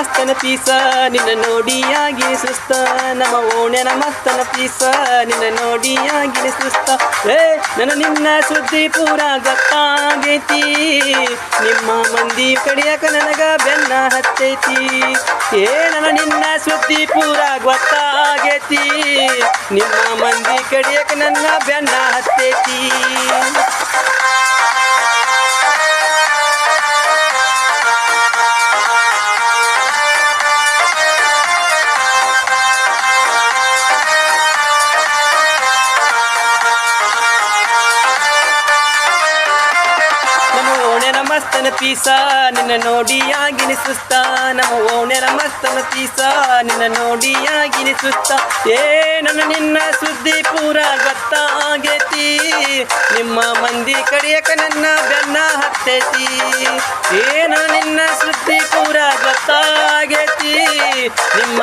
ಮಸ್ತನ piece ನಿನ್ನ ನೋಡಿಯಾಗಿ ಸುಸ್ತ ನಮ್ಮ ಓಣ್ಯನ ಮಸ್ತನ ಪೀಸ ನಿನ್ನ ನೋಡಿಯಾಗಿ ಸುಸ್ತ ಏ, ನನ್ನ ನಿನ್ನ ಸುದ್ದಿ ಪೂರ ಗೊತ್ತಾಗೈತಿ. ನಿಮ್ಮ ಮಂದಿ ಕಡಿಯಕ ನನಗ ಬೆನ್ನ ಹತ್ತೈತಿ. ಏ, ನನ್ನ ನಿನ್ನ ಸುದ್ದಿ ಪೂರ ಗೊತ್ತಾಗೈತಿ. ನಿಮ್ಮ ಮಂದಿ ಕಡಿಯಕ ನನ್ನ ಬೆನ್ನ ಹತ್ತೈತಿ. ಮಸ್ತನ ಪೀಸ, ನಿನ್ನ ನೋಡಿಯಾಗಿ ಸುಸ್ತ ನಮ್ಮ ಓಣ್ಯನ ಮಸ್ತನ ಪೀಸ, ನಿನ್ನ ನೋಡಿಯಾಗಿ ಸುಸ್ತ ಏ, ನನ್ನ ನಿನ್ನ ಸುದ್ದಿ ಪೂರ ಗೊತ್ತಾಗೇತಿ ನಿಮ್ಮ ಮಂದಿ ಕಡಿಯಕ ನನ್ನ ಬೆನ್ನ ಹತ್ತೈತಿ. ಏ, ನನ್ನ ನಿನ್ನ ಸುದ್ದಿ ಪೂರ ಗೊತ್ತಾಗೇತಿ ನಿಮ್ಮ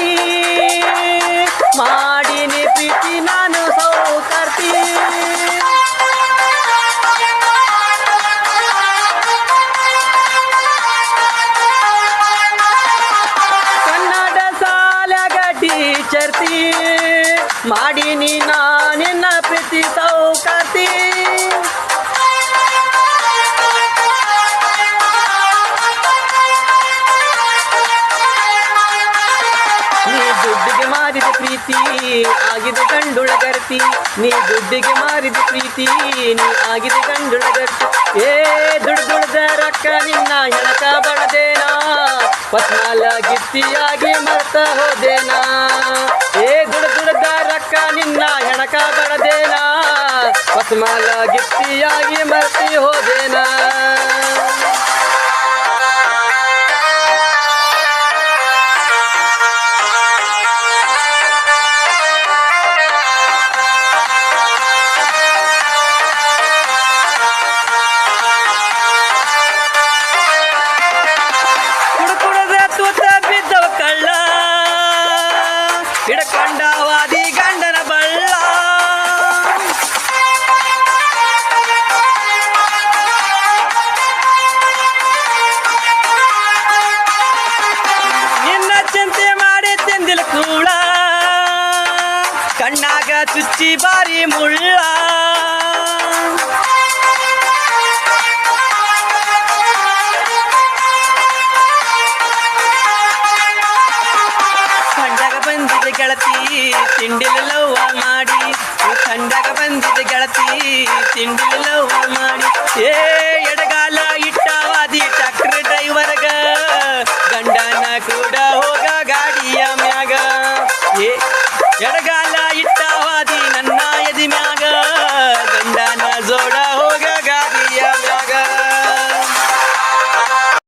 see. ಮಾರಿದ ಪ್ರೀತಿ ಆಗಿದೆ ಗಂಡುಳಗರ್ತಿ ನೀ ದುಡ್ಡಿಗೆ ಮಾರಿದ ಪ್ರೀತಿ, ನೀ ಆಗಿದೆ ಗಂಡುಳಗರ್ತಿ ಏ ದುಡ್ಡು ರಕ್ಕ ನಿನ್ನ ಹೆಣಕ ಬಡದೇನಾ? ಪತ್ನಾಲ ಗಿತ್ತಿಯಾಗಿ ಮರ್ತ ಹೋದೇನಾ? ಏ ದುಡ್ಡು ರಕ್ಕ ನಿನ್ನ ಹೆಣಕ ಬಡದೇನಾ? ಪತ್ಮಾಲ ಗಿತ್ತಿಯಾಗಿ ಮರ್ತಿ ಹೋದೇನಾ? ಬಾರಿ ಮುಳ್ಳ. ಕಂಡಾಗ ಬಂದಿದೆ ಗೆಳತಿ ತಿಂಡಿಲವ್ವ ಮಾಡಿ. ಕಂಡಾಗ ಬಂದಿದೆ ಗೆಳತಿ ತಿಂಡಿಲವ್ವ ಮಾಡಿ. ಏ